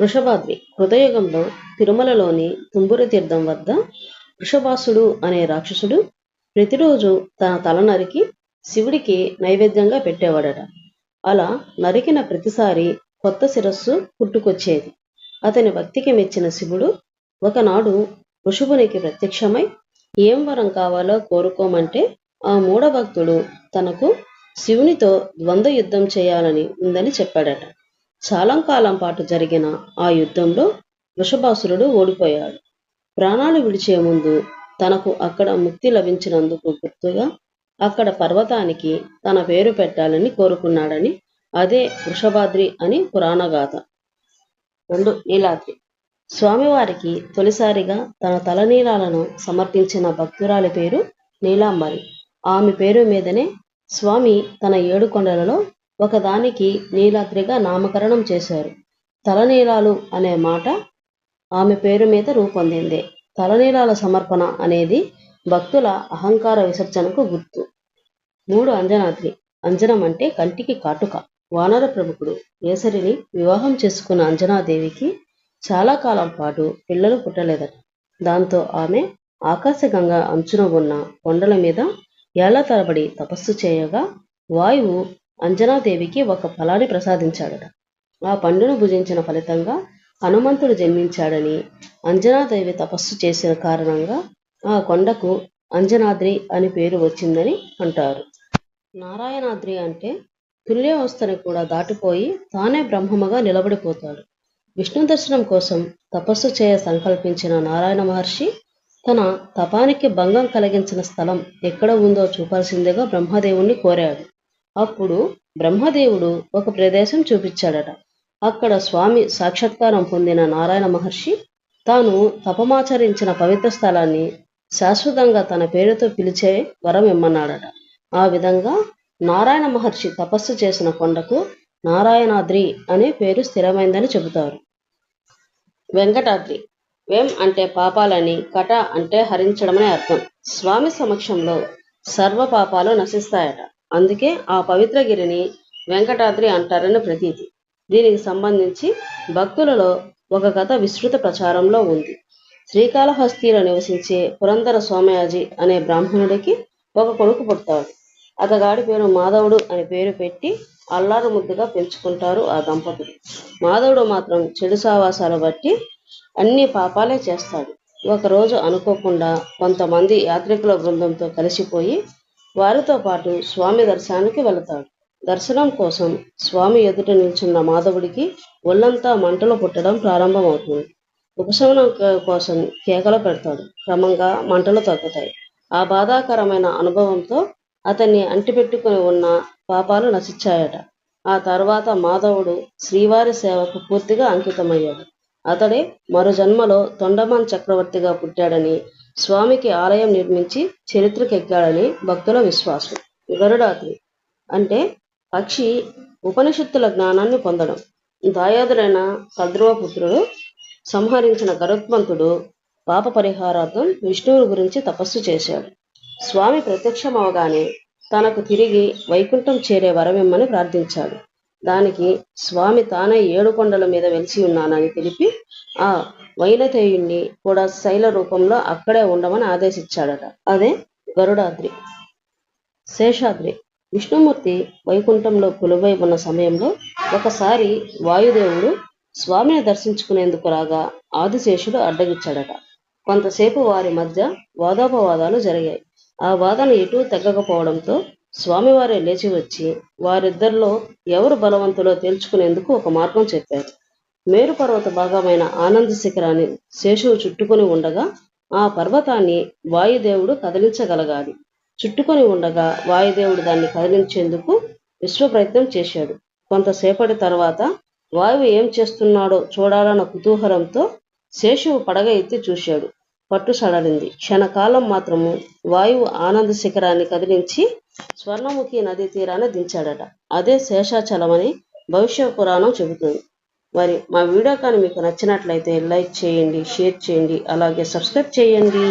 వృషభాద్రి కృతయుగంలో తిరుమలలోని తుంబుర తీర్థం వద్ద వృషభాసుడు అనే రాక్షసుడు ప్రతిరోజు తన తల నరికి శివుడికి నైవేద్యంగా పెట్టేవాడట. అలా నరికిన ప్రతిసారి కొత్త శిరస్సు పుట్టుకొచ్చేది. అతని భక్తికి మెచ్చిన శివుడు ఒకనాడు వృషభునికి ప్రత్యక్షమై ఏం వరం కావాలో కోరుకోమంటే ఆ మూఢభక్తుడు తనకు శివునితో ద్వంద్వ యుద్ధం చేయాలని ఉందని చెప్పాడట. చాలా కాలం పాటు జరిగిన ఆ యుద్ధంలో వృషభాసురుడు ఓడిపోయాడు. ప్రాణాలు విడిచే ముందు తనకు అక్కడ ముక్తి లభించినందుకు గుర్తుగా అక్కడ పర్వతానికి తన పేరు పెట్టాలని కోరుకున్నాడని అదే వృషభాద్రి అని పురాణగాథ రెండు నీలాద్రి. స్వామివారికి తొలిసారిగా తన తలనీలాలను సమర్పించిన భక్తురాలి పేరు నీలాంబరి. ఆమె పేరు మీదనే స్వామి తన ఏడు కొండలలో ఒకదానికి నీలాద్రిగా నామకరణం చేశారు. తలనీలాలు అనే మాట ఆమె పేరు మీద రూపొందింది. తలనీలాల సమర్పణ అనేది భక్తుల అహంకార విసర్జనకు గుర్తు. మూడు అంజనాద్రి. అంజనం అంటే కంటికి కాటుక. వానర ప్రముఖుడు ఏసరిని వివాహం చేసుకున్న అంజనాదేవికి చాలా కాలం పాటు పిల్లలు పుట్టలేదట. దాంతో ఆమె ఆకాశగంగా అంచున ఉన్న కొండల మీద ఏళ్ళ తరబడి తపస్సు చేయగా వాయువు అంజనాదేవికి ఒక ఫలాన్ని ప్రసాదించాడట. ఆ పండును భుజించిన ఫలితంగా హనుమంతుడు జన్మించాడని అంజనాదేవి తపస్సు చేసిన కారణంగా ఆ కొండకు అంజనాద్రి అని పేరు వచ్చిందని అంటారు. నారాయణాద్రి అంటే తుల్యావస్థని కూడా దాటిపోయి తానే బ్రహ్మముగా నిలబడిపోతాడు. విష్ణు దర్శనం కోసం తపస్సు చేయ సంకల్పించిన నారాయణ మహర్షి తన తపానికి భంగం కలిగించిన స్థలం ఎక్కడ ఉందో చూపాల్సిందిగా బ్రహ్మదేవుణ్ణి కోరాడు. అప్పుడు బ్రహ్మదేవుడు ఒక ప్రదేశం చూపించాడట. అక్కడ స్వామి సాక్షాత్కారం పొందిన నారాయణ మహర్షి తాను తపమాచరించిన పవిత్ర స్థలాన్ని శాశ్వతంగా తన పేరుతో పిలిచే వరం ఇమ్మన్నాడట. ఆ విధంగా నారాయణ మహర్షి తపస్సు చేసిన కొండకు నారాయణాద్రి అనే పేరు స్థిరమైందని చెబుతారు. వెంకటాద్రి వేం అంటే పాపాలని కట అంటే హరించడమనే అర్థం. స్వామి సమక్షంలో సర్వ పాపాలు నశిస్తాయట. అందుకే ఆ పవిత్రగిరిని వెంకటాద్రి అంటారని ప్రతీతి. దీనికి సంబంధించి భక్తులలో ఒక కథ విస్తృత ప్రచారంలో ఉంది. శ్రీకాళహస్తిలో నివసించే పురందర సోమయాజి అనే బ్రాహ్మణుడికి ఒక కొడుకు పుడతాడు. అతగాడి పేరు మాధవుడు అని పేరు పెట్టి అల్లారు ముద్దుగా పెంచుకుంటారు ఆ దంపతులు. మాధవుడు మాత్రం చెడు సావాసాలు బట్టి అన్ని పాపాలే చేస్తాడు. ఒకరోజు అనుకోకుండా కొంతమంది యాత్రికుల బృందంతో కలిసిపోయి వారితో పాటు స్వామి దర్శనానికి వెళతాడు. దర్శనం కోసం స్వామి ఎదుట నిల్చున్న మాధవుడికి ఒళ్ళంతా మంటలు పుట్టడం ప్రారంభమవుతుంది. ఉపశమనం కోసం కేకలు పెడతాడు. క్రమంగా మంటలు తగ్గుతాయి. ఆ బాధాకరమైన అనుభవంతో అతన్ని అంటిపెట్టుకుని ఉన్న పాపాలు నశించాయట. ఆ తర్వాత మాధవుడు శ్రీవారి సేవకు పూర్తిగా అంకితమయ్యాడు. అతడే మరో జన్మలో తొండమాన్ చక్రవర్తిగా పుట్టాడని స్వామికి ఆలయం నిర్మించి చరిత్రకెక్కాడని భక్తుల విశ్వాసం. గరుడాద్రి అంటే పక్షి ఉపనిషత్తుల జ్ఞానాన్ని పొందడం. దాయాదుడైన కద్రువపుత్రుడు సంహరించిన గరుత్మంతుడు పాప పరిహారార్థం విష్ణువుని గురించి తపస్సు చేశాడు. స్వామి ప్రత్యక్షమవగానే తనకు తిరిగి వైకుంఠం చేరే వరమిమ్మని ప్రార్థించాడు. దానికి స్వామి తానే ఏడు కొండల మీద వెలిసి ఉన్నానని తెలిపి ఆ వైనతేయుణ్ణి కూడా శైల రూపంలో అక్కడే ఉండమని ఆదేశించాడట. అదే గరుడాద్రి. శేషాద్రి. విష్ణుమూర్తి వైకుంఠంలో కొలువై ఉన్న సమయంలో ఒకసారి వాయుదేవుడు స్వామిని దర్శించుకునేందుకు రాగా ఆదిశేషుడు అడ్డగిచ్చాడట. కొంతసేపు వారి మధ్య వాదోపవాదాలు జరిగాయి. ఆ వాదన ఎటూ తగ్గకపోవడంతో స్వామివారే లేచి వచ్చి వారిద్దరిలో ఎవరు బలవంతులో తేల్చుకునేందుకు ఒక మార్గం చెప్పారు. మేరు పర్వత భాగమైన ఆనంద శిఖరాన్ని శేషువు చుట్టుకొని ఉండగా ఆ పర్వతాన్ని వాయుదేవుడు కదిలించగలగాలి. చుట్టుకొని ఉండగా వాయుదేవుడు దాన్ని కదిలించేందుకు విశ్వ ప్రయత్నం చేశాడు. కొంతసేపటి తర్వాత వాయువు ఏం చేస్తున్నాడో చూడాలన్న కుతూహలంతో శేషువు పడగ ఎత్తి చూశాడు. పట్టు సడలింది. క్షణకాలం మాత్రము వాయువు ఆనంద శిఖరాన్ని కదిలించి స్వర్ణముఖి నదీ తీరాన్ని దించాడట. అదే శేషాచలమని భవిష్య పురాణం చెబుతుంది. మరి మా వీడియో కానీ మీకు నచ్చినట్లయితే లైక్ చేయండి షేర్ చేయండి అలాగే సబ్స్క్రైబ్ చేయండి.